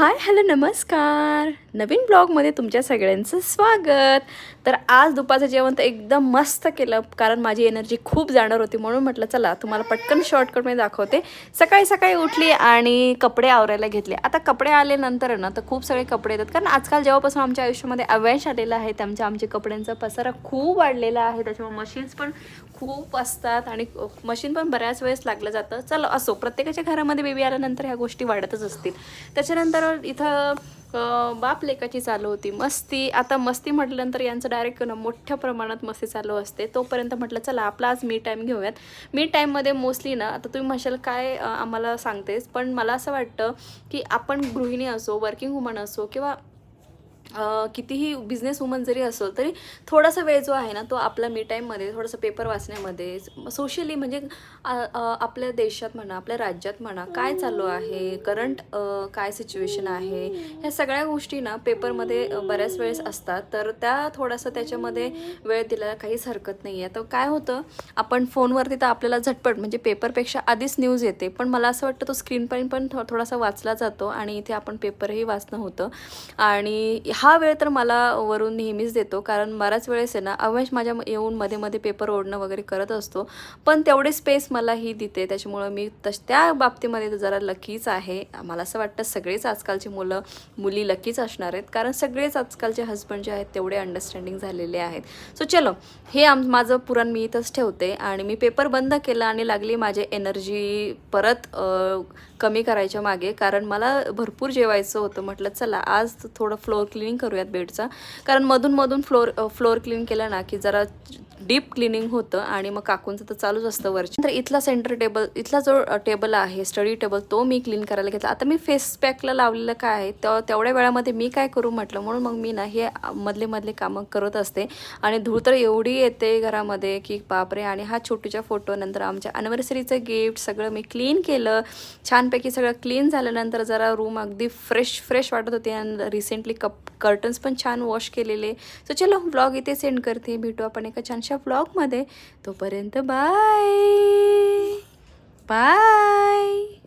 Hi hello नमस्कार. नवीन ब्लॉगमध्ये तुमच्या सगळ्यांचं स्वागत. तर आज दुपारचं जेवण तर एकदम मस्त केलं कारण माझी एनर्जी खूप जाणार होती म्हणून म्हटलं चला तुम्हाला पटकन शॉर्टकटमध्ये दाखवते. सकाळी सकाळी उठली आणि कपडे आवरायला घेतले. आता कपडे आल्यानंतर ना तर खूप सगळे कपडे येतात. कारण आजकाल जेव्हापासून आमच्या आयुष्यामध्ये अवॅश आलेला आहे त्यामुळे आमच्या कपड्यांचा पसारा खूप वाढलेला आहे. त्याच्यामुळे मशीन्स पण खूप असतात आणि मशीन पण बऱ्याच वेळेस लागलं जातं. चल असो प्रत्येकाच्या घरामध्ये बेबी आल्यानंतर ह्या गोष्टी वाढतच असतील. त्याच्यानंतर इथं बाप लेकाची चालू होती. मस्ती आता मस्ती म्हटल्यानंतर यांचं डायरेक्ट मोठ्या प्रमाणात मस्ती चालू असते. तोपर्यंत म्हटलं चला आपला आज मी टाईम घेऊयात. मी टाईममध्ये मोस्टली ना आता तुम्ही म्हणशाल काय आम्हाला सांगतेस पण मला असं वाटतं की आपण गृहिणी असो वर्किंग वुमन असो किंवा कितीही बिझनेस वुमन जरी असो तरी थोडासा वेळ जो आहे ना तो आपला मी टाईममध्ये थोडंसं पेपर वाचण्यामध्ये सोशली म्हणजे आपल्या देशात म्हणा आपल्या राज्यात म्हणा काय चालू आहे करंट काय सिच्युएशन आहे ह्या सगळ्या गोष्टी ना पेपरमध्ये बऱ्याच वेळेस असतात. तर त्या थोडासा त्याच्यामध्ये वेळ दिला काहीच हरकत नाही आहे तर काय होतं आपण फोनवरती तर आपल्याला झटपट म्हणजे पेपरपेक्षा आधीच न्यूज येते. पण मला असं वाटतं तो स्क्रीन पण पण थो थोडासा वाचला जातो आणि इथे आपण पेपरही वाचणं होतं. आणि हा वेळ तर मला वरून नेहमीच देतो कारण बऱ्याच वेळेस आहे ना अवश माझ्या येऊन मध्ये मध्ये पेपर ओढणं वगैरे करत असतो. पण तेवढे स्पेस मला ही देते त्याच्यामुळं मी तश त्या बाबतीमध्ये तर जरा लकीच आहे. मला असं वाटतं सगळेच आजकालची मुलं मुली लकीच असणार आहेत कारण सगळेच आजकालचे हस्बंड जे आहेत तेवढे अंडरस्टँडिंग झालेले आहेत. सो चलो हे आम माझं पुराण मी इथंच ठेवते आणि मी पेपर बंद केला आणि लागली माझे एनर्जी परत कमी करायच्या मागे कारण मला भरपूर जेवायचं होतं. म्हटलं चला आज थोडं फ्लोअर क्लिनिंग करूयात बेडचा. कारण मधून मधून फ्लोअर फ्लोअर क्लीन केलं ना की जरा डीप क्लिनिंग होतं आणि मग काकूंचं तर चालूच असतं वरच्या तर इथला सेंटर टेबल इथला जो टेबल आहे स्टडी टेबल तो मी क्लीन करायला घेतला. आता मी फेस पॅकला लावलेलं काय आहे तर तेवढ्या वेळामध्ये मी काय करू म्हटलं? म्हणून मग मी ना हे मधले मधले कामं करत असते. आणि धूळ तर एवढी येते घरामध्ये की बापरे! आणि हा छोटूच्या फोटो नंतर आमच्या अनिव्हर्सरीचं गिफ्ट सगळं मी क्लीन केलं. छानपैकी सगळं क्लीन झाल्यानंतर जरा रूम अगदी फ्रेश फ्रेश वाटत होते. आणि रिसेंटली कप कर्टन्स पण छान वॉश केलेले. सो चलो ब्लॉग इथे सेंड करते. भेटू आपण एका छानशा ब्लॉगमध्ये तोपर्यंत बाय बाय